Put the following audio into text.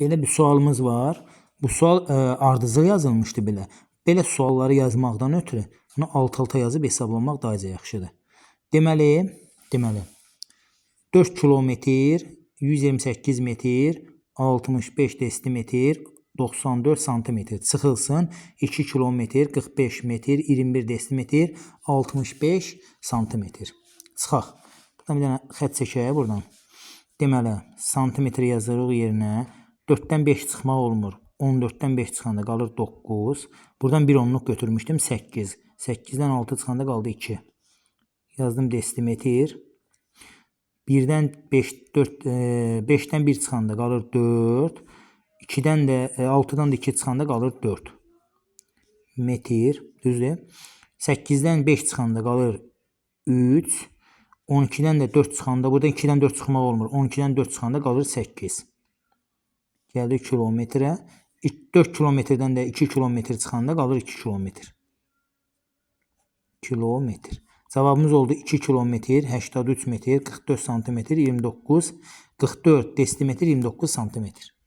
Belə bir sualımız var. Bu sual ə, ardıcıl yazılmışdı belə. Belə sualları yazmaqdan ötürü bunu alt-alta yazıb hesablamaq daha yaxşıdır. Deməli, deməli 4 kilometr, 128 metr, 65 desimetr, 94 santimetr çıxılsın. 2 kilometr, 45 metr, 21 desimetr, 65 santimetr. Çıxaq. Buradan bir dənə xətt çəkək buradan. Deməli, santimetr yazırıq yerinə. 4-dən 5 çıxmaq olmur. 14-dən 5 çıxanda qalır 9. Buradan bir onluq götürmüşdüm 8. 8-dən 6 çıxanda qaldı 2. Yazdım desimetr. 1-dən 5 4 e, 5-dən 1 çıxanda qalır 4. 2-dən də e, 6-dan da 2 çıxanda qalır 4. Metr, düzdür? 8-dən 5 çıxanda qalır 3. 12-dən də 4 çıxanda, burada 2-dən 4 çıxmaq olmur. 12-dən 4 çıxanda qalır 8. Gəldi kilometrə. 4 kilometrdən də 2 kilometr çıxanda qalır 2 kilometr. Kilometr. Cavabımız oldu 2 kilometr, 83 metr, 44 santimetr, 29, 44 desimetr, 29 santimetr.